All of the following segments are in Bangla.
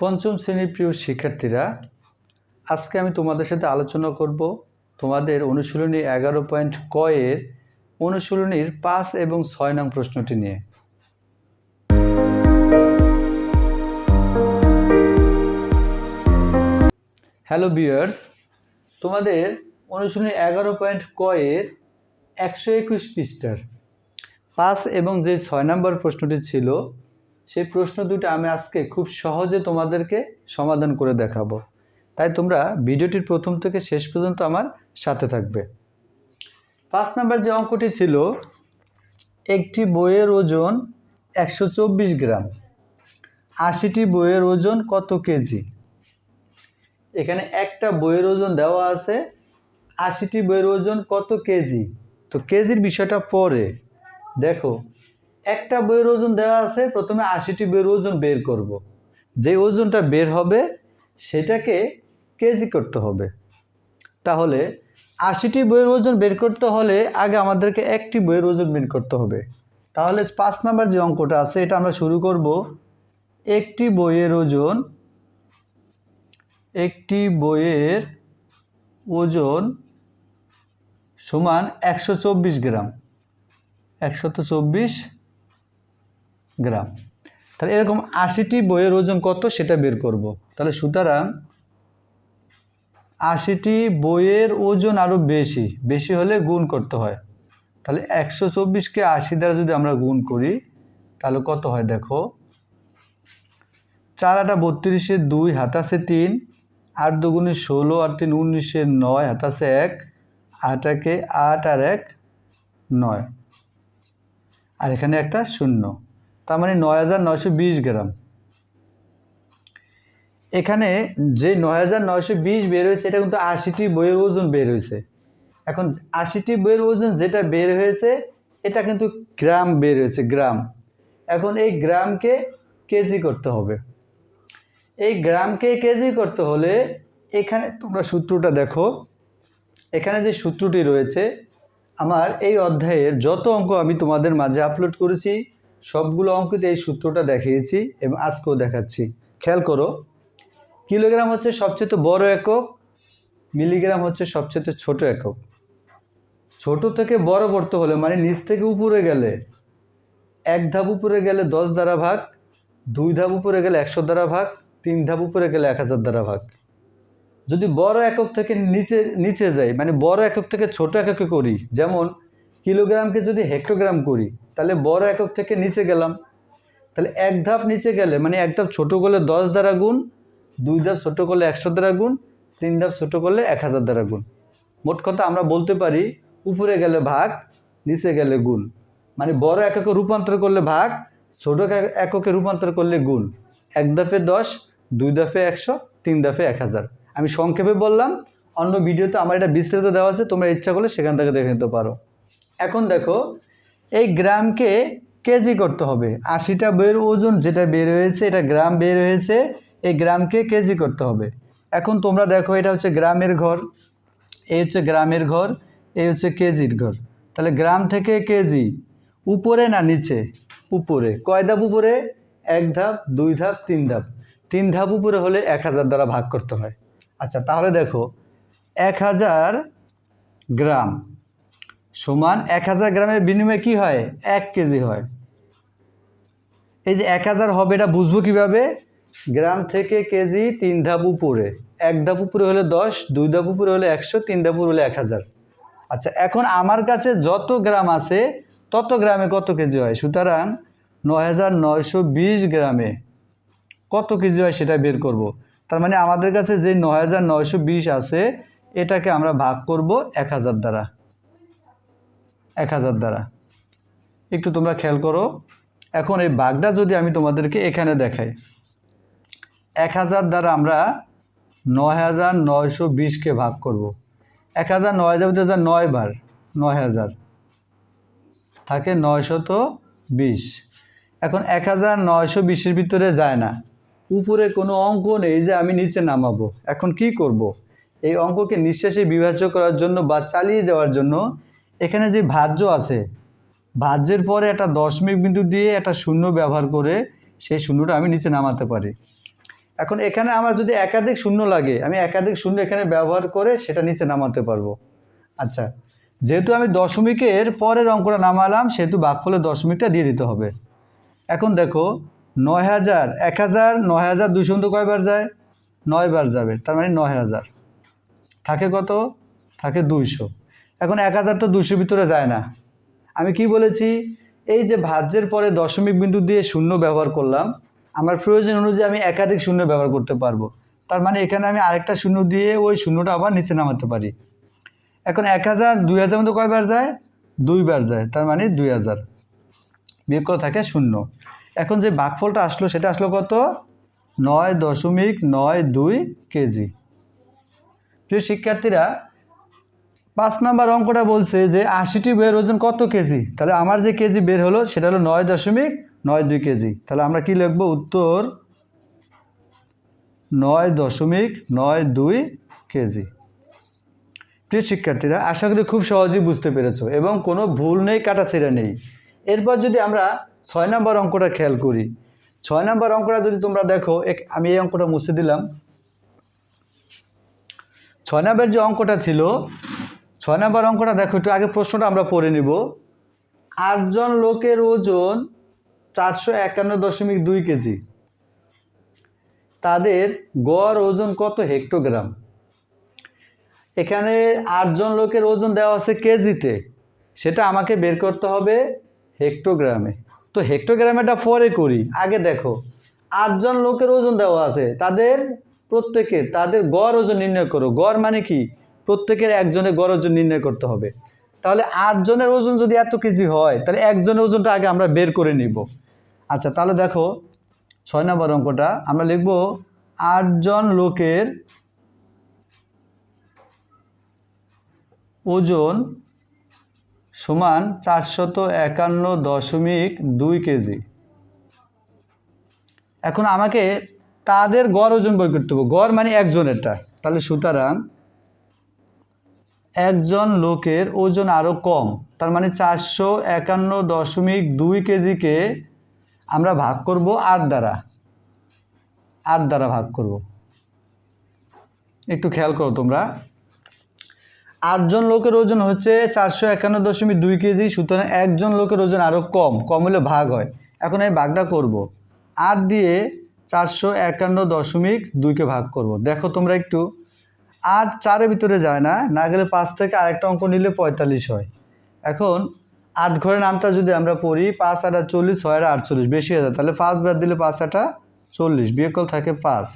পঞ্চম শ্রেণির প্রিয় শিক্ষার্থীরা, আজকে আমি তোমাদের সাথে আলোচনা করব তোমাদের অনুশীলনী এগারো পয়েন্ট কয়ের অনুশীলনীর পাঁচ এবং ছয় নং প্রশ্নটি নিয়ে। হ্যালো বিয়ার্স তোমাদের অনুশীলনী এগারো পয়েন্ট কয়ের একশো একুশ পৃষ্ঠার পাঁচ এবং যে ছয় নম্বর প্রশ্নটি ছিল সেই প্রশ্ন দুটো আমি আজকে খুব সহজে তোমাদেরকে সমাধান করে দেখাবো। তাই তোমরা ভিডিওটির প্রথম থেকে শেষ পর্যন্ত আমার সাথে থাকবে। পাঁচ নাম্বার যে অঙ্কটি ছিল, একটি বইয়ের ওজন একশো চব্বিশ গ্রাম, আশিটি বইয়ের ওজন কত কেজি? এখানে একটা বইয়ের ওজন দেওয়া আছে, আশিটি বইয়ের ওজন কত কেজি? তো কেজির বিষয়টা পরে। দেখো একটা বইয়ের ওজন দেওয়া আছে, প্রথমে আশিটি বইয়ের ওজন বের করব। যে ওজনটা বের হবে, সেটাকে কেজি করতে হবে। তাহলে আশিটি বইয়ের ওজন বের করতে হলে আগে আমাদেরকে একটি বইয়ের ওজন বের করতে হবে। তাহলে পাঁচ নাম্বার যে অঙ্কটা আছে, এটা আমরা শুরু করব। একটি বইয়ের ওজন, একটি বইয়ের ওজন সমান একশো চব্বিশ গ্রাম। একশত চব্বিশ গ্রাম। তাহলে এরকম আশিটি বইয়ের ওজন কত সেটা বের করব। তাহলে সুতরাং আশিটি বইয়ের ওজন আরও বেশি বেশি হলে গুণ করতে হয়। তাহলে একশো চব্বিশকে আশি দ্বারা যদি আমরা গুণ করি, তাহলে কত হয় দেখো? চার আটা বত্রিশে দুই হাতাশে তিন, আট দুগুণে ষোলো আর তিন উনিশে নয় হাতাশে এক, আটাকে আট আর এক নয়। আর এখানে একটা শূন্য। তার মানে নয় হাজার বিশ গ্রাম। এখানে যে নয় হাজার বিশ বের হয়েছে, এটা কিন্তু আশিটি বইয়ের ওজন বের হয়েছে। এখন আশিটি বইয়ের ওজন যেটা বের হয়েছে, এটা কিন্তু গ্রাম বের হয়েছে, গ্রাম। এখন এই গ্রামকে কেজি করতে হবে। এই গ্রামকে কেজি করতে হলে এখানে তোমরা সূত্রটা দেখো। এখানে যে সূত্রটি রয়েছে, আমার এই অধ্যায়ের যত অঙ্ক আমি তোমাদের মাঝে আপলোড করেছি সবগুলো অঙ্কতে এই সূত্রটা দেখিয়েছি এবং আজকেও দেখাচ্ছি। খেয়াল করো, কিলোগ্রাম হচ্ছে সবচেয়ে বড় একক, মিলিগ্রাম হচ্ছে সবচেয়ে ছোট একক। ছোট থেকে বড় করতে হলে মানে নিচ থেকে উপরে গেলে এক ধাপ উপরে গেলে দশ দ্বারা ভাগ, দুই ধাপ উপরে গেলে একশো দ্বারা ভাগ, তিন ধাপ উপরে গেলে এক হাজার দ্বারা ভাগ। যদি বড় একক থেকে নিচে নিচে যাই মানে বড় একক থেকে ছোট এককে করি, যেমন কিলোগ্রামকে যদি হেক্টোগ্রাম করি তাহলে বড় একক থেকে নিচে গেলাম। তাহলে এক ধাপ নিচে গেলে মানে এক ধাপ ছোটো করলে দশ দ্বারা গুণ, দুই ধাপ ছোটো করলে একশো দ্বারা গুণ, তিন ধাপ ছোটো করলে এক হাজার দ্বারা গুণ। মোট কথা আমরা বলতে পারি, উপরে গেলে ভাগ, নিচে গেলে গুণ। মানে বড় এককে রূপান্তর করলে ভাগ, ছোট এককে রূপান্তর করলে গুণ। এক ধাপে দশ, দুই ধাপে একশো, তিন ধাপে এক হাজার। আমি সংক্ষেপে বললাম, অন্য ভিডিওতে আমার এটা বিস্তারিত দেওয়া আছে, তোমরা ইচ্ছা করলে সেখান থেকে দেখে নিতে পারো। এখন দেখো এই গ্রামকে কেজি করতে হবে। আশিটা বইয়ের ওজন যেটা বের হয়েছে, এটা গ্রাম বের হয়েছে, এই গ্রামকে কেজি করতে হবে। এখন তোমরা দেখো, এটা হচ্ছে গ্রামের ঘর, এই হচ্ছে গ্রামের ঘর, এই হচ্ছে কেজির ঘর। তাহলে গ্রাম থেকে কেজি, উপরে না নিচে? উপরে। কয় ধাপ উপরে? এক ধাপ, দুই ধাপ, তিন ধাপ। তিন ধাপ উপরে হলে এক হাজার দ্বারা ভাগ করতে হয়। আচ্ছা তাহলে দেখো, এক হাজার গ্রাম সমান এক হাজার গ্রামের বিনিময়ে কি হয়? এক কেজি হয়। এই যে এক হাজার হবে, এটা বুঝব কীভাবে? গ্রাম থেকে কেজি তিন ধাপ উপরে। এক ধাপ উপরে হলে দশ, দুই ধাপ উপরে হলে একশো, তিন ধাপ উপরে হলে এক হাজার। আচ্ছা এখন আমার কাছে যত গ্রাম আছে, তত গ্রামে কত কেজি হয়? সুতরাং নয় হাজার নয়শো বিশ গ্রামে কত কেজি হয় সেটা বের করব। তার মানে আমাদের কাছে যে নয় হাজার নয়শো বিশ আছে, এটাকে আমরা ভাগ করব এক হাজার দ্বারা। এক হাজার দ্বারা। একটু তোমরা খেয়াল করো, এখন এই বাঘটা যদি আমি তোমাদেরকে এখানে দেখাই, এক হাজার দ্বারা আমরা নয় হাজার নয়শো বিশকে ভাগ করব। এক হাজার নয় হাজার দু হাজার নয় বার, নয় হাজার। থাকে নয়শত বিশ। এখন এক হাজার নয়শো বিশের ভিতরে যায় না। উপরে কোনো অঙ্ক নেই যে আমি নিচে নামাবো। এখন কি করব। এই অঙ্ককে নিঃশ্বাসে বিভাজ্য করার জন্য বা চালিয়ে যাওয়ার জন্য এখানে যে ভাজ্য আছে, ভাজ্যের পরে একটা দশমিক বিন্দু দিয়ে একটা শূন্য ব্যবহার করে সেই শূন্যটা আমি নিচে নামাতে পারি। এখন এখানে আমার যদি একাধিক শূন্য লাগে, আমি একাধিক শূন্য এখানে ব্যবহার করে সেটা নিচে নামাতে পারব। আচ্ছা যেহেতু আমি দশমিকের পরের অঙ্কটা নামালাম, সেহেতু ভাগফলের দশমিকটা দিয়ে দিতে হবে। এখন দেখো, নয় হাজার, এক হাজার, নয় হাজার দুশো মধ্যে কয়বার যায়? নয়বার যাবে, তার মানে নয় হাজার। থাকে কত? থাকে দুইশো। এখন এক হাজার তো দুশোর ভিতরে যায় না। আমি কি বলেছি? এই যে ভাজ্যের পরে দশমিক বিন্দু দিয়ে শূন্য ব্যবহার করলাম, আমার প্রয়োজন অনুযায়ী আমি একাধিক শূন্য ব্যবহার করতে পারব। তার মানে এখানে আমি আরেকটা শূন্য দিয়ে ওই শূন্যটা আবার নিচে নামাতে পারি। এখন এক হাজার, দুই হাজার মধ্যে কয়বার যায়? দুইবার যায়, তার মানে দুই হাজার। বিয়োগ করা থাকে শূন্য। এখন যে ভাগফলটা আসলো, সেটা আসলো কত? নয় দশমিক নয় দুই কেজি। প্রিয় শিক্ষার্থীরা পাঁচ নাম্বার অঙ্কটা বলছে যে আশিটি বইয়ের ওজন কত কেজি? তাহলে আমার যে কেজি বের হলো সেটা হলো নয় দশমিক নয় দুই কেজি। তাহলে আমরা কি লিখব? উত্তর নয় দশমিক নয় দুই কেজি। প্রিয় শিক্ষার্থীরা, আশা করি খুব সহজেই বুঝতে পেরেছ এবং কোনো ভুল নেই কাটা কাটাছেড়া নেই। এরপর যদি আমরা ছয় নম্বর অঙ্কটা খেয়াল করি, ছয় নম্বর অঙ্কটা যদি তোমরা দেখো আমি এই অঙ্কটা মুছে দিলাম। ছয় নম্বরের যে অঙ্কটা ছিল ছয় নম্বর অঙ্কটা দেখো, একটু আগে প্রশ্নটা আমরা পড়ে নিব। আটজন লোকের ওজন চারশো একান্ন দশমিক দুই কেজি। তাদের গড় ওজন কত হেক্টোগ্রাম? এখানে আটজন লোকের ওজন দেওয়া আছে কেজিতে। সেটা আমাকে বের করতে হবে হেক্টোগ্রামে। তো হেক্টোগ্রামেটা পরে করি। আগে দেখো, আটজন লোকের ওজন দেওয়া আছে। তাদের প্রত্যেকের, তাদের গড় ওজন নির্ণয় করো। গড় মানে কি? প্রত্যেকের একজনের গড় ওজন নির্ণয় করতে হবে। তাহলে আটজনের ওজন যদি এত কেজি হয়, তাহলে একজনের ওজনটা আগে আমরা বের করে নিব। আচ্ছা তাহলে দেখো, ছয় নম্বর অঙ্কটা, আমরা লিখব আটজন লোকের ওজন সমান চারশত একান্ন দশমিক দুই কেজি। এখন আমাকে তাদের গড় ওজন বই করতে হবে। গড় মানে একজনেরটা। তাহলে সুতরাং একজন লোকের ওজন আরও কম, তার মানে চারশো একান্ন দশমিক দুই কেজিকে আমরা ভাগ করব আট দ্বারা। আট দ্বারা ভাগ করব। একটু খেয়াল করো তোমরা। আটজন লোকের ওজন হচ্ছে চারশো একান্ন দশমিক দুই কেজি, সুতরাং একজন লোকের ওজন আরও কম কম হলে ভাগ হয়। এখন আমি ভাগটা করব। আট দিয়ে চারশো একান্ন দশমিক দুইকে ভাগ করব। দেখো তোমরা একটু। আট চারের ভিতরে যায় না না গেলে পাঁচ থেকে আরেকটা অঙ্ক নিলে পঁয়তাল্লিশ হয়। এখন আট ঘরের নামটা যদি আমরা পড়ি, পাঁচ আটা চল্লিশ ছয় আটা আটচল্লিশ, বেশি হয়ে যায়। তাহলে পাঁচ বাদ দিলে পাঁচ আটা চল্লিশ, বিয়োগফল থাকে পাঁচ।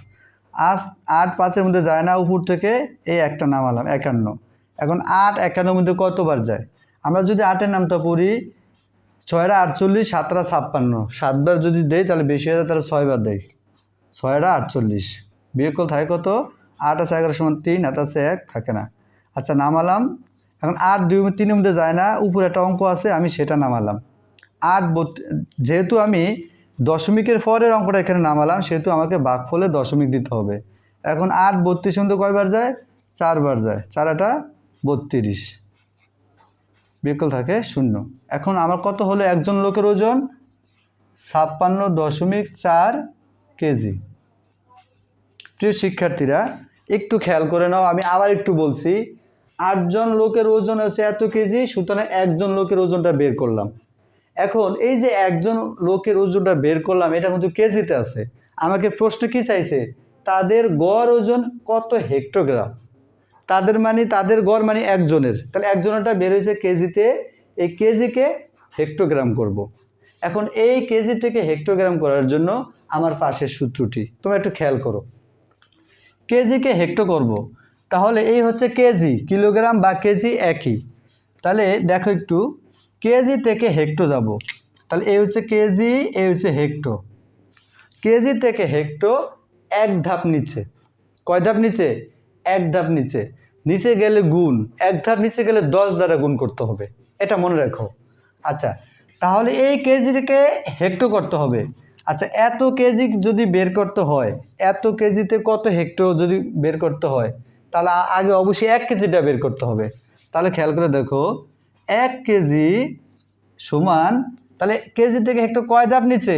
আট আট পাঁচের মধ্যে যায় না, উপর থেকে এই একটা নামালাম একান্ন। এখন আট একান্নর মধ্যে কতবার যায়? আমরা যদি আটের নামটা পড়ি, ছয়টা আটচল্লিশ, সাতটা ছাপ্পান্ন। সাতবার যদি দেই, তাহলে বেশি হয়ে যায়, তাহলে ছয়বার দেয় ছয়টা আটচল্লিশ। বিয়োগফল থাকে কত? আট আছে এগারো সমান তিন হাত আছে এক, থাকে না। আচ্ছা নামালাম। এখন আট দুই, তিনের মধ্যে যায় না, উপরে একটা অঙ্ক আছে, আমি সেটা নামালাম। আট যেহেতু আমি দশমিকের পরের অঙ্কটা এখানে নামালাম, সেহেতু আমাকে বাঘ বাঘফলে দশমিক দিতে হবে। এখন আট বত্রিশ মধ্যে কয়বার যায়? চারবার যায়। চারাটা বত্রিশ। বিকল থাকে শূন্য। এখন আমার কত হলো? একজন লোকের ওজন ছাপ্পান্ন দশমিক চার কেজি। প্রিয় শিক্ষার্থীরা একটু খেয়াল করে নাও, আমি আবার একটু বলছি। আটজন লোকের ওজন হচ্ছে এত কেজি, সুতরাং একজন লোকের ওজনটা বের করলাম। এখন এই যে একজন লোকের ওজনটা বের করলাম, এটা কিন্তু কেজিতে আছে। আমাকে প্রশ্ন কি চাইছে? তাদের গড় ওজন কত হেক্টোগ্রাম? তাদের মানে তাদের গড় মানে একজনের। তাহলে একজনেরটা বের হয়েছে কেজিতে, এই কেজিকে হেক্টোগ্রাম করব। এখন এই কেজি থেকে হেক্টোগ্রাম করার জন্য আমার পাশের সূত্রটি, তোমরা একটু খেয়াল করো। কেজিকে হেক্টো করব। তাহলে এই হচ্ছে কেজি, কিলোগ্রাম বা কেজি একই। তাহলে দেখো একটু, কেজি থেকে হেক্টো যাব। তাহলে এই হচ্ছে কেজি, এই হচ্ছে হেক্টো কেজি থেকে হেক্টো এক ধাপ নিচে। কয় ধাপ নিচে? এক ধাপ নিচে। নিচে গেলে গুণ, এক ধাপ নিচে গেলে দশ দ্বারা গুণ করতে হবে। এটা মনে রাখো। আচ্ছা তাহলে এই কেজিকে হেক্টো করতে হবে। আচ্ছা এত কেজি যদি বের করতে হয়, এত কেজিতে কত হেক্টর যদি বের করতে হয়, তাহলে আগে অবশ্যই এক কেজিটা বের করতে হবে। তাহলে খেয়াল করে দেখো, এক কেজি সমান, তাহলে কেজি থেকে হেক্টর কয় ধাপ নিচে?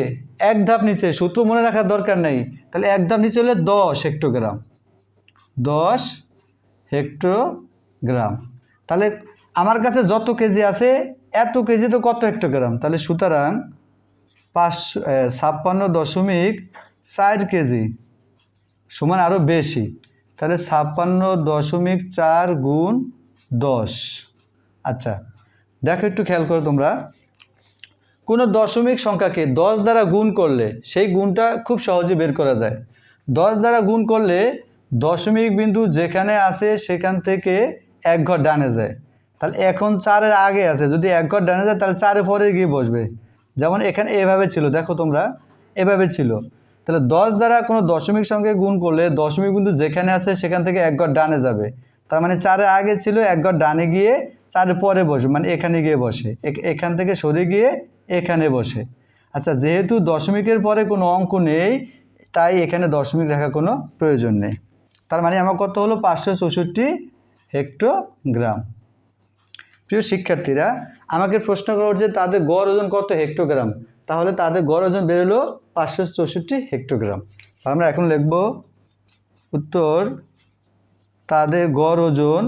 এক ধাপ নিচে, সূত্র মনে রাখার দরকার নেই। তাহলে এক ধাপ নিচে হলে দশ হেক্টোগ্রাম দশ হেক্টোগ্রাম তাহলে আমার কাছে যত কেজি আছে, এত কেজি তো কত হেক্টোগ্রাম তাহলে সুতরাং পাঁচশো ছাপ্পান্ন দশমিক চার কেজি সমান আরও বেশি। তাহলে ছাপ্পান্ন দশমিক চার গুণ দশ। আচ্ছা দেখো একটু খেয়াল করো তোমরা। কোনো দশমিক সংখ্যাকে দশ দ্বারা গুণ করলে সেই গুণটা খুব সহজে বের করা যায়। দশ দ্বারা গুণ করলে দশমিক বিন্দু যেখানে আছে সেখান থেকে এক ঘর ডানে যায়। তাহলে এখন চারের আগে আছে, যদি এক ঘর ডানে যায় তাহলে চারের পরে গিয়ে বসবে। যেমন এখানে এভাবে ছিল, দেখো তোমরা, এভাবে ছিল। তাহলে দশ দ্বারা কোনো দশমিক সঙ্গে গুণ করলে দশমিক বিন্দু যেখানে আছে সেখান থেকে এক ঘর ডানে যাবে। তার মানে চারে আগে ছিল, এক ঘর ডানে গিয়ে চারের পরে বসে মানে এখানে গিয়ে বসে এখ- এখান থেকে সরে গিয়ে এখানে বসে। আচ্ছা যেহেতু দশমিকের পরে কোনো অঙ্ক নেই, তাই এখানে দশমিক রাখার কোনো প্রয়োজন নেই। তার মানে আমার কত হলো? পাঁচশো চৌষট্টি হেক্টোগ্রাম। প্রিয় শিক্ষার্থীরা, আমাকে প্রশ্ন করা যে তাদের গড় ওজন কত হেক্টোগ্রাম? তাহলে তাদের গড় ওজন বেরোলো পাঁচশো চৌষট্টি হেক্টোগ্রাম। আমরা এখন লিখব উত্তর, তাদের গড় ওজন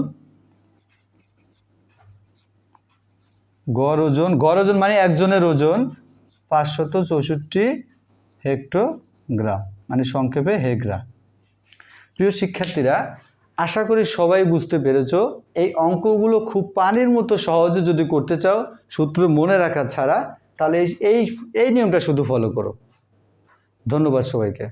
গড় ওজন গড় ওজন মানে একজনের ওজন পাঁচশত চৌষট্টি হেক্টোগ্রাম মানে সংক্ষেপে হেগ্রা প্রিয় শিক্ষার্থীরা আশা করি সবাই বুঝতে পেরেছ, এই অঙ্কগুলো খুব পানির মতো সহজে যদি করতে চাও, সূত্র মনে রাখা ছাড়া, তাহলে এই এই নিয়মটা শুধু ফলো করো। ধন্যবাদ সবাইকে।